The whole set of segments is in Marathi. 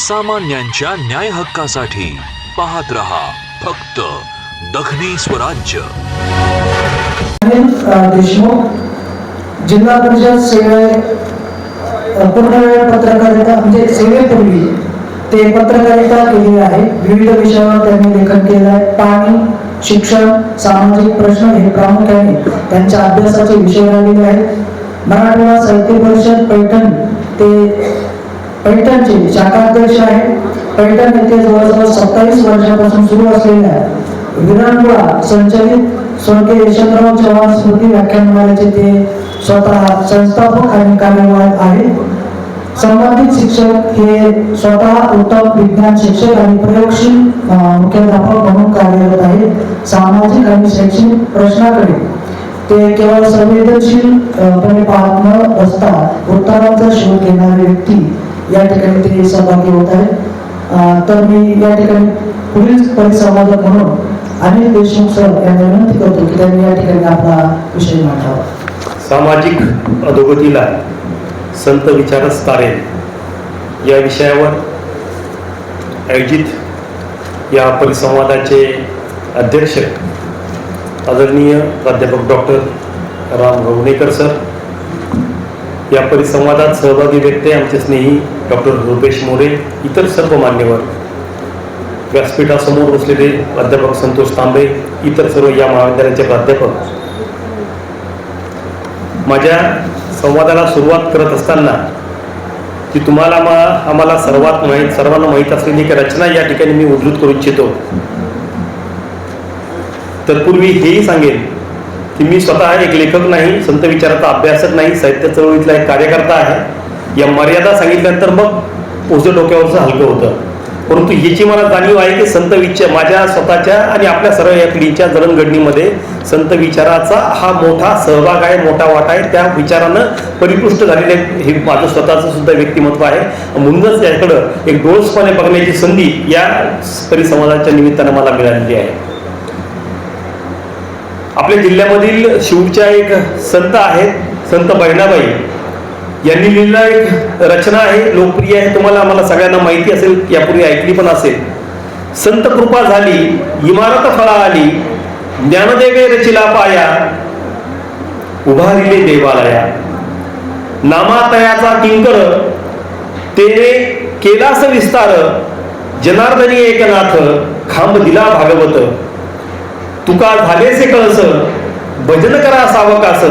सामान्यांच्या न्याय हक्कासाठी पाहत रहा फक्त दखनी स्वराज्य. देशमुख जिल्हा परिषद सेवे पूर्णवेळ पत्रकारिता म्हणजे सेवेपूर्वी ते पत्रकारिता केली आहे. विविध विषयावर त्यांनी लेखन केलं आहे पाणी शिक्षण सामाजिक प्रश्न हे प्रामुख्याने त्यांच्या अभ्यासाचे विषय राहिलेले आहेत. मराठवाडा साहित्य परिषद पैठण ते पैठणचे शाखाध्यक्ष आहे. पैठण येथे जवळजवळ सत्तावीस वर्षापासून सुरू असलेल्या विरांगुळा संचलित स्वर्गीय यशवंतराव चव्हाण स्मृती व्याख्यानमालेचे ते स्वतः संस्थापक आणि कार्यवाहक आहेत. संबंधित शिक्षक हे स्वतः उत्तम विज्ञान शिक्षक आणि प्रयोगशील मुख्याध्यापक म्हणून कार्यरत आहेत. सामाजिक आणि शैक्षणिक प्रश्नाकडे ते केवळ संवेदनशील पाहत न असता उत्तरांचा शोध घेणारे व्यक्ती या ठिकाणी ते सहभागी होत आहे तर मी या ठिकाणी पुढील परिसंवादक म्हणून अनिल देशमुख सर यांना विनंती करतो की त्यांनी या ठिकाणी आपला विषय मांडावा. सामाजिक अधोगतीला संत विचारच तारेल या विषयावर आयोजित या परिसंवादाचे अध्यक्ष आदरणीय प्राध्यापक डॉक्टर राम गवणेकर सर या परिसंवादात सहभागी व्यक्ती आमचे स्नेही डॉक्टर रुपेश मोरे इतर सर्व मान्यवर. व्यासपीठासमोर बसलेले प्राध्यापक संतोष तांबे इतर सर्व या महाविद्यालयाचे प्राध्यापक. माझ्या संवादाला सुरुवात करत असताना की तुम्हाला मा आम्हाला सर्वात माहीत सर्वांना माहीत असलेली एक रचना या ठिकाणी मी उद्धृत करू इच्छितो. तत्पूर्वी हेही सांगेन की मी स्वतः एक लेखक नाही संत विचाराचा अभ्यासक नाही साहित्य चळवळीतला एक कार्यकर्ता आहे. या मर्यादा सांगितल्यानंतर मग पोझं डोक्यावरचं हलकं होतं. परंतु याची मला जाणीव आहे की संत विचार माझ्या स्वतःच्या आणि आपल्या सर्व या पिढीच्या जडणघडणीमध्ये संत विचाराचा हा मोठा सहभाग आहे मोठा वाटा आहे. त्या विचारानं परिपुष्ट झालेले हे माझं स्वतःचं सुद्धा व्यक्तिमत्व आहे. म्हणूनच याकडं एक डोळसपणे बघण्याची संधी या परिसंवादाच्या निमित्तानं मला मिळालेली आहे. आपल्या जिल्ह्यामधील शिवच्या एक संत आहेत संत बहिणाबाई यांनी लिहिलेला एक रचना आहे लोकप्रिय आहे. तुम्हाला आम्हाला सगळ्यांना माहिती असेल यापूर्वी ऐकली पण असेल. संत कृपा झाली इमारत फळा आली ज्ञानदेवे रचिला पाया उभारिले देवालया. नामातयाचा किंकर तेने केलास विस्तार जनार्दनी एकनाथ खांब दिला भागवत. तुका झालेसे कळस भजन करा सावकास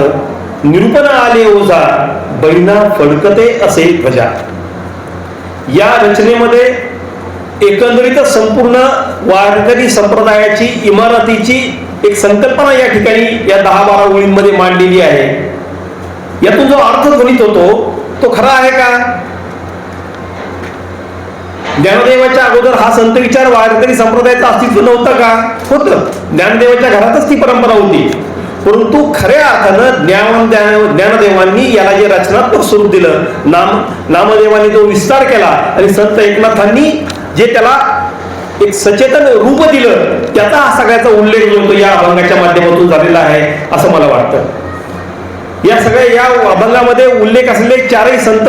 निरूपण आले ओझा बैना फडकते असे ध्वजा. या रचनेमध्ये एकंदरीत संपूर्ण वारकरी संप्रदायाची इमारतीची एक संकल्पना या ठिकाणी या दहा बारा ओळींमध्ये मांडलेली आहे. यातून जो अर्थ ध्वनित होतो तो खरा आहे का? ज्ञानदेवाच्या अगोदर हा संत विचार वारकरी संप्रदायाचं अस्तित्व नव्हतं का? होतं. ज्ञानदेवाच्या घरातच ती परंपरा होती. परंतु खऱ्या अर्थानं ज्ञान ज्ञान- ज्ञानदेवांनी याला जे रचनात्मक स्वरूप दिलं नाम नामदेवांनी जो विस्तार केला आणि संत एकनाथांनी जे त्याला एक सचेतन रूप दिलं त्याचा हा सगळ्याचा उल्लेख जो तो या अभंगाच्या माध्यमातून झालेला आहे असं मला वाटतं. या सगळ्या या अभंगामध्ये उल्लेख असलेले चारही संत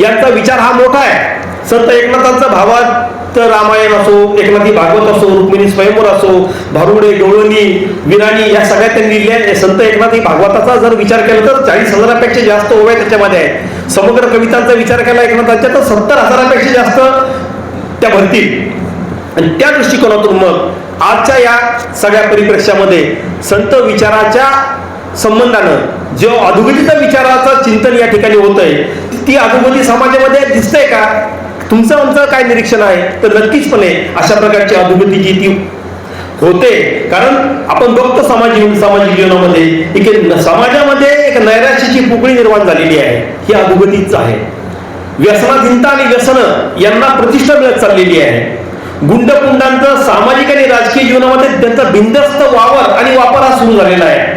यांचा विचार हा मोठा आहे. संत एकनाथांचा भावात रामायण असो एकनाथी भागवत असो रुक्मिणी स्वयंवर असो भारुडे गवळणी विराणी या सगळ्या त्यांनी लिहिल्या संत एकनाथी भागवताचा जर विचार केला तर चाळीस हजारापेक्षा जास्त ओव्या त्याच्यामध्ये. आहे समग्र कवितांचा विचार केला एकनाथांच्या तर सत्तर हजारापेक्षा जास्त त्या भरतील. आणि त्या दृष्टिकोनातून मग आजच्या या सगळ्या परिप्रेक्ष्यामध्ये संत विचाराच्या संबंधानं जो अधोगतीचा विचाराचं चिंतन या ठिकाणी होत आहे ती अधोगती समाजामध्ये दिसतंय का? तुमचं आमचं काय निरीक्षण आहे? तर नक्कीचपणे अशा प्रकारची अधोगती जी ती होते. कारण आपण बघतो समाज जीवन सामाजिक जीवनामध्ये एक समाजामध्ये एक नैराश्याची पोकळी निर्माण झालेली आहे. ही अधोगतीच आहे. व्यसनाधीनता आणि व्यसन यांना प्रतिष्ठा मिळत चाललेली आहे. गुंडपुंडांचं सामाजिक आणि राजकीय जीवनामध्ये त्यांचा बिंदस्त वावर आणि वापर हा सुरू झालेला आहे.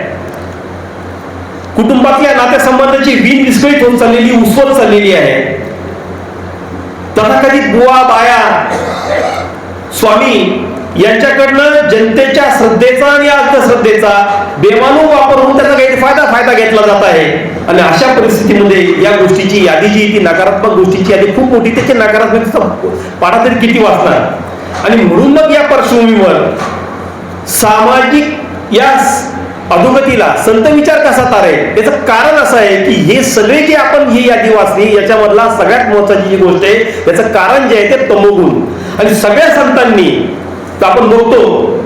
कुटुंबातल्या नातेसंबंधाची वीण विस्कळीत होऊन चाललेली उसवत चाललेली आहे. तथाकथित बुवा बाया. स्वामी यांच्याकडनं जनतेच्या श्रद्धेचा आणि अंधश्रद्धेचा बेमानू वापर होऊन त्याचा गैरफायदा फायदा घेतला जात आहे. आणि अशा परिस्थितीमध्ये या गोष्टीची यादी जी ती नकारात्मक गोष्टीची यादी खूप मोठी त्याची नकारात्मक पाडा तरी किती वाचणार? आणि म्हणून मग या पार्श्वभूमीवर सामाजिक या अधोगतीला. संत विचार कसा तारे? याचं कारण असं आहे की हे सगळे जे आपण ही यादी वाचली याच्यामधला सगळ्यात महत्वाची जी गोष्ट आहे याचं कारण जे आहे ते तमोगुण. आणि सगळ्या संतांनी आपण बघतो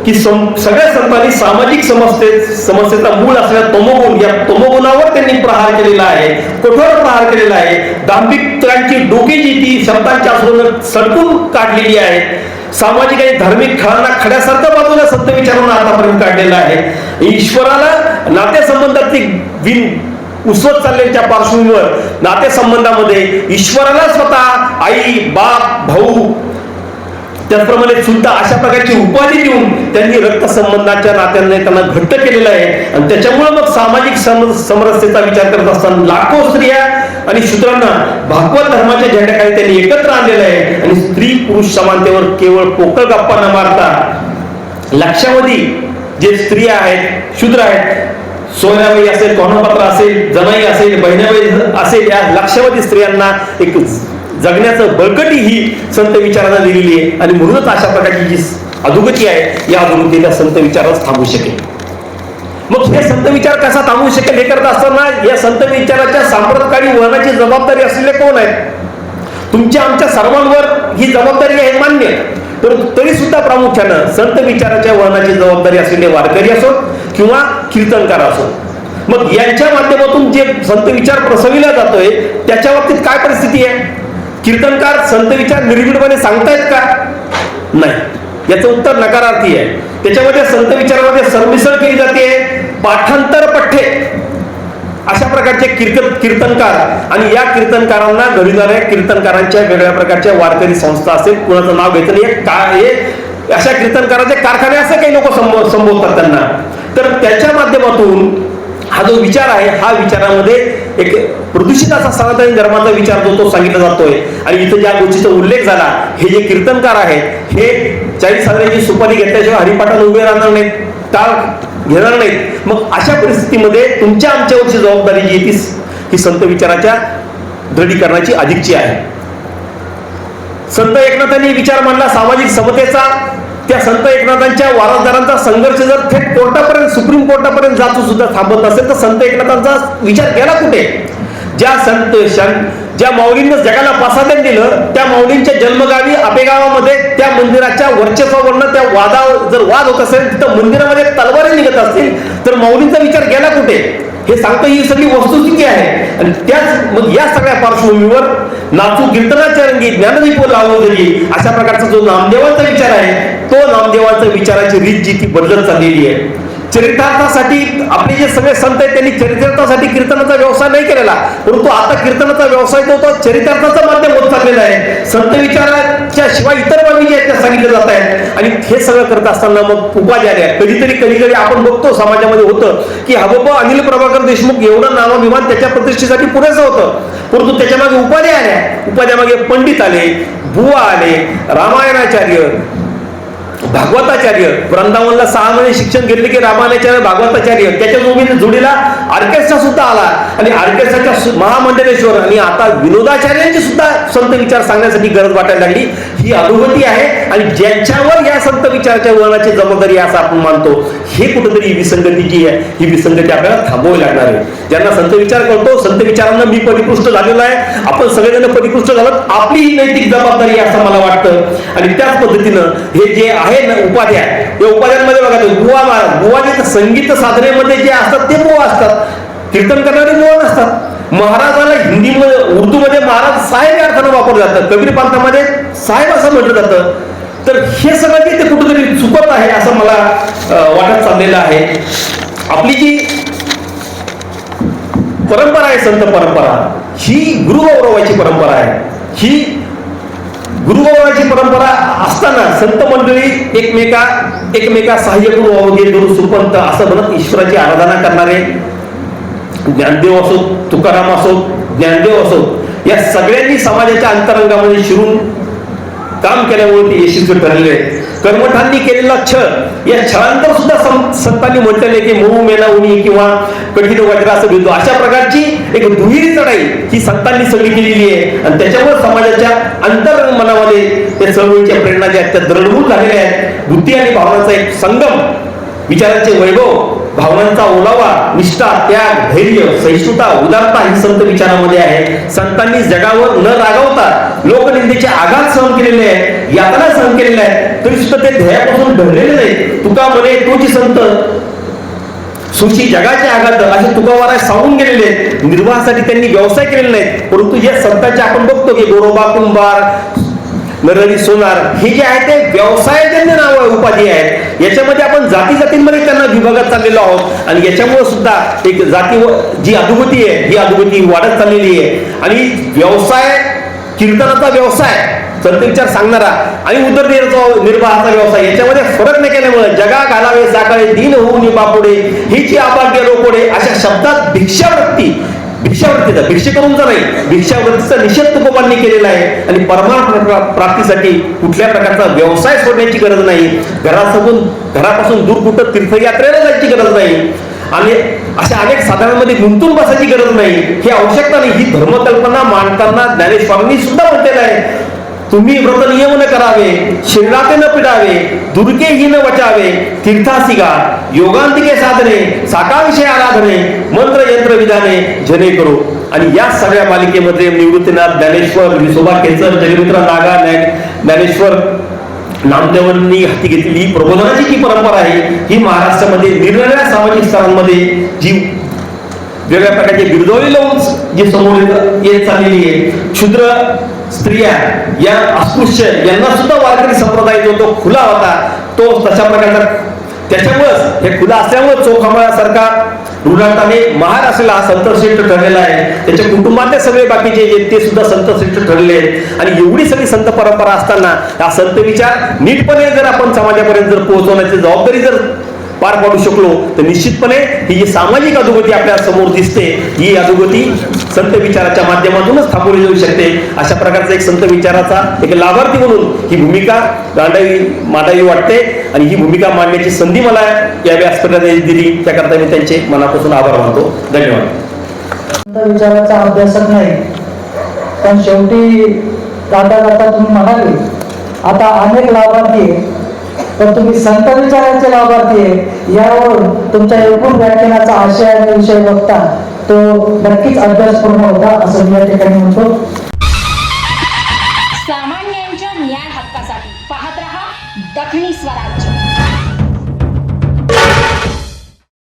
की सगळ्या संतांनी सामाजिक समस्ये समस्येचा मूळ असलेला तमोगुण या तमोगुणावर त्यांनी प्रहार केलेला आहे कठोर प्रहार केलेला आहे. दांभिकांची डोके जी ती शब्दांच्या सडकून काढलेली आहे सामाजिक आणि धार्मिक खळांना खड्यासारखं बाजूला संत विचारून आतापर्यंत काढलेला आहे. ईश्वराला नातेसंबंधातली विन उसवत चाललेल्या पार्श्वभूमीवर नातेसंबंधामध्ये ईश्वराला स्वतः आई बाप भाऊ त्याचप्रमाणे सुद्धा अशा प्रकारची उपाधी देऊन त्यांनी रक्तसंबंधाच्या नात्याने त्यांना घट्ट केलेलं आहे. आणि त्याच्यामुळे मग सामाजिक समरस्येचा समरसतेचा विचार करत असताना लाखो स्त्रिया आणि शूद्रांना भागवत धर्माच्या झेंड्याखाली त्यांनी एकत्र आणलेलं आहे. आणि स्त्री पुरुष समानतेवर केवळ पोकळ गप्पा न मारता लक्षावधी जे स्त्रिया आहेत शूद्र आहेत सोयराबाई असेल कोणापत्र असेल जनाई असेल बहिणाबाई असेल या लक्षावधी स्त्रियांना एक जगण्याचं बळकटी ही संत विचारांना दिलेली आहे. आणि म्हणूनच अशा प्रकारची जी अधोगती आहे या अधोगतीला संत विचारच थांबू शकेल. मग हे संत विचार कसा थांबवू शकेल हे करत असताना या संत विचाराच्या साम्राज्यकारी वहनाची जबाबदारी असलेले कोण आहेत? तुमच्या आमच्या सर्वांवर ही जबाबदारी आहे मान्य तर तरी सुद्धा प्रामुख्यानं संत विचाराच्या वहनाची जबाबदारी असलेले वारकरी असो किंवा कीर्तनकार असो. मग यांच्या माध्यमातून जे संत विचार प्रसविला जातोय त्याच्या बाबतीत काय परिस्थिती आहे? कीर्तनकार संत विचार निर्भीडपणे सांगतायत का? नाही. याचं उत्तर नकारार्थी आहे. त्याच्यामध्ये संत विचारामध्ये सरमिसळ केली जाते. पाठांतर पठ्ठे. अशा प्रकारचे कीर्तन कीर्तनकार आणि या कीर्तनकारांना घरी जाणाऱ्या कीर्तनकारांच्या वेगळ्या प्रकारच्या वारकरी संस्था असेल कुणाचं नाव घेतलं हे काय हे अशा कीर्तनकाराचे कारखाने असे काही लोक संबोधतात त्यांना. तर त्याच्या माध्यमातून हा जो विचार आहे हा विचारामध्ये एक प्रदूषित असा सनातनी धर्माचा विचार जो तो सांगितला जातोय. आणि इथं ज्या गोष्टीचा उल्लेख झाला हे जे कीर्तनकार आहेत हे चाळीस हजारांची सुपारी घेतल्याशिवाय हरिपाठाला उभे राहणार नाहीत टाळ घेणार नाहीत. मग अशा परिस्थितीमध्ये तुमच्या आमच्यावरची जबाबदारी जी ती ही संत विचाराच्या दृढीकरणाची अधिकची आहे. संत एकनाथांनी विचार मांडला सामाजिक समतेचा त्या संत एकनाथांच्या वारसदारांचा संघर्ष जर थेट कोर्टापर्यंत सुप्रीम कोर्टापर्यंत जातो सुद्धा थांबत असेल तर संत एकनाथांचा विचार केला कुठे? ज्या संत ज्या माऊलींनं जगाला पासादन दिलं त्या माऊलींच्या जन्मगावी आपेगावामध्ये त्या मंदिराच्या वर्चस्वावरनं त्या वादा जर वाद होत असेल तर मंदिरामध्ये तलवारी निघत असतील. तर माऊलींचा विचार गेला कुठे? हे सांगतं ही सगळी वस्तुस्थिती आहे. आणि त्याच मग या सगळ्या पार्श्वभूमीवर नाचू कीर्तनाच्या रंगी ज्ञानदीप लावली अशा प्रकारचा जो नामदेवाचा विचार आहे नामदेवाचा विचाराची रीत जी ती बदलत चाललेली आहे. चरितार्थासाठी आपले जे सगळे संत आहेत त्यांनी चरितार्थासाठी कीर्तनाचा व्यवसाय नाही केलेला. परंतु आता कीर्तनाचा व्यवसाय जो तो चरितार्थाचं माध्यम होत चाललेला आहे. संत विचाराच्या शिवाय इतर बाबी जे आहेत त्या सांगितल्या जात आहेत. आणि हे सगळं करत असताना मग उपाधी आल्या कधीतरी कधी कधी आपण बघतो समाजामध्ये होतं की हबोबा अनिल प्रभाकर देशमुख एवढं नावाभिमान त्याच्या प्रतिष्ठेसाठी पुरेसं होतं. परंतु त्याच्यामागे उपाध्या आल्या. उपाध्यामागे पंडित आले बुवा आले रामायणाचार्य भागवताचार्य वृंदावनला सहा महिने शिक्षण घेतले की रामानाचार्य भागवताचार्य. त्याच्या जोडीने जोडीला ऑर्केस्ट्रा सुद्धा आला. आणि ऑर्केस्ट्राच्या महामंडलेश्वर आणि आता विनोदाचार्यांची सुद्धा संत विचार सांगण्यासाठी गरज वाटायला लागली. ही अनुभूती आहे आणि ज्यांच्यावर या संत विचाराच्या वळणाची जबाबदारी असं आपण मानतो हे कुठेतरी विसंगती जी आहे ही विसंगती आपल्याला थांबवावी लागणार आहे. ज्यांना संत विचार करतो संत विचारांना मी परिकृष्ट झालेलो आहे. आपण सगळेजण परिकृष्ट झालं आपली ही नैतिक जबाबदारी असं मला वाटतं. आणि त्याच पद्धतीनं हे जे आहे ना उपाध्या या उपाध्यांमध्ये बघा ते बुवा महाराज संगीत साधनेमध्ये जे असतात ते बुवा असतात. कीर्तन करणारे बुवा नसतात. महाराजाला हिंदीमध्ये उर्दूमध्ये महाराज साहेब अर्थानं वापरलं जातं कबीर प्रांतामध्ये साहेब असं म्हटलं जातं. तर हे सगळं की ते कुठंतरी चुकत आहे असं मला वाटत चाललेलं आहे. आपली जी परंपरा आहे संत परंपरा ही गुरुगौरवाची परंपरा आहे. ही गुरुगौरवाची परंपरा असताना संत मंडळी एकमेका एकमेका सहाय्य गुरु अवघे गुरु सुपंत असं म्हणत ईश्वराची आराधना करणारे. ज्ञानदेव असो तुकाराम असो ज्ञानदेव असो या सगळ्यांनी समाजाच्या अंतरंगामध्ये शिरून काम केल्यामुळे ते यशस्वी ठरले. कर्मठांनी केलेला छळ या छळांतर सुद्धा सं- संतांनी म्हटलेले की मऊ मेला उनी किंवा कठीण वगैरे असं भिजतो अशा प्रकारची एक दुहेरी चढाई ही संतांनी सगळी केलेली आहे. आणि त्याच्यामुळे समाजाच्या अंतर मनामध्ये त्या चळवळीच्या प्रेरणा ज्या आहेत त्या दृढभूत झालेल्या आहेत. बुद्धी आणि भावनाचा एक संगम विचारांचे वैभव भावनांचा ओलावा निष्ठा त्याग धैर्य सहिष्णुता उदारता ही संत विचारामध्ये आहे संतांनी जगावर न रागवता लोकनिंदेचे आघात सहन केलेले आहेत यातना सहन केलेल्या आहेत. तरी सुद्धा ते ध्येयापासून ढळलेले नाही तुका म्हणे तोची संत सुशी जगाचे आघात असे तुकावारा सांगून गेलेले आहेत. निर्वाहासाठी त्यांनी व्यवसाय केलेले नाहीत. परंतु या संतांचे आपण बघतो की गोरोबा कुंभार नरहरी सोनार हे जे आहे ते व्यवसायजन्य नाव आहे उपाधी आहेत याच्यामध्ये आपण जाती जातींमध्ये त्यांना विभागात चाललेलो आहोत. आणि याच्यामुळे सुद्धा एक जाती व- जी अधोगती आहे ही अधोगती वाढत चाललेली आहे. आणि व्यवसाय कीर्तनाचा व्यवसाय संत सांगणारा आणि उदरनिर्वाह निर्वाहाचा व्यवसाय याच्यामध्ये फरक नाही केल्यामुळे जगा घालावे साकाळे दिन होऊन बापुडे ही जी अभाग्य रोकोडे अशा शब्दात भिक्षावृत्ती भिक्षावृत्तीचा भिक्षेकरूंचा नाही भिक्षावृत्तीचा निषेध तुकोबांनी केलेला आहे. आणि परमार्थ प्राप्तीसाठी कुठल्या प्रकारचा व्यवसाय सोडण्याची गरज नाही. घरासमोर घरापासून दूर कुठं तीर्थयात्रेला जायची गरज नाही. आणि अशा अनेक साधनांमध्ये गुंतून बसायची गरज नाही. ही आवश्यकता नाही. ही धर्मकल्पना मांडताना ज्ञानेश्वरांनी सुद्धा म्हटलेलं आहे. तुम्ही व्रत नियम न करावे शरीराते न पिडावे दुर्गेही न वचावे. तीर्थासिगा योगांतिके साधने साकाविषय आराधने मंत्र यंत्र विधाने जने करू आणि या सगळ्या मालिकेमध्ये निवृत्तीनाथ ज्ञानेश्वर विसोबा केसर जगमित्र नागा ज्ञानेश्वर नामदेवांनी हाती घेतली ही प्रबोधनाची जी परंपरा आहे ही महाराष्ट्रामध्ये निरनिराळ्या सामाजिक स्तरांमध्ये जी वेगळ्या प्रकारचे बिरदवली लावून जी समोर येत चाललेली आहे क्षुद्र स्त्रिया या अस्पृश्य यांना सुद्धा वारकरी संप्रदाय जो तो खुला होता. तो तशा प्रकारचा त्याच्यामुळेच हे खुला असल्यामुळे चोखामळासारखा रुग्णांताने महाराष्ट्राला हा संतश्रेष्ठ ठरलेला आहे. त्याच्या कुटुंबातले सगळे बाकीचे जे ते सुद्धा संतश्रेष्ठ ठरले आहेत. आणि एवढी सगळी संत परंपरा असताना हा संत विचार नीटपणे जर आपण समाजापर्यंत जर पोहोचवण्याची जबाबदारी जर पार पाडू शकलो तर निश्चितपणे ही जी सामाजिक अधोगती आपल्यासमोर दिसते ही अधोगती संत विचाराच्या माध्यमातूनच थांबवली जाऊ शकते. अशा प्रकारचा एक संत विचाराचा एक लाभार्थी म्हणून ही भूमिका गांडावी मांडावी वाटते आणि ही भूमिका मांडण्याची संधी मला या व्यासपीठाने दिली. त्याकरता मी त्यांचे मनापासून आभार मानतो. धन्यवाद. संत विचाराचा अभ्यासक नाही. पण शेवटी जाता जाता तुम्ही म्हणाले आता अनेक लाभार्थी पण तुम्ही संत विचारांचे लाभार्थी आहे. यावरून तुमच्या एकूण व्याख्यानाचा आशय आणि विषय बघता तो नक्कीच अभ्यासपूर्ण होता असं मी या ठिकाणी म्हणतो. सामान्यांच्या न्याय हक्कासाठी पाहत रहा दखनी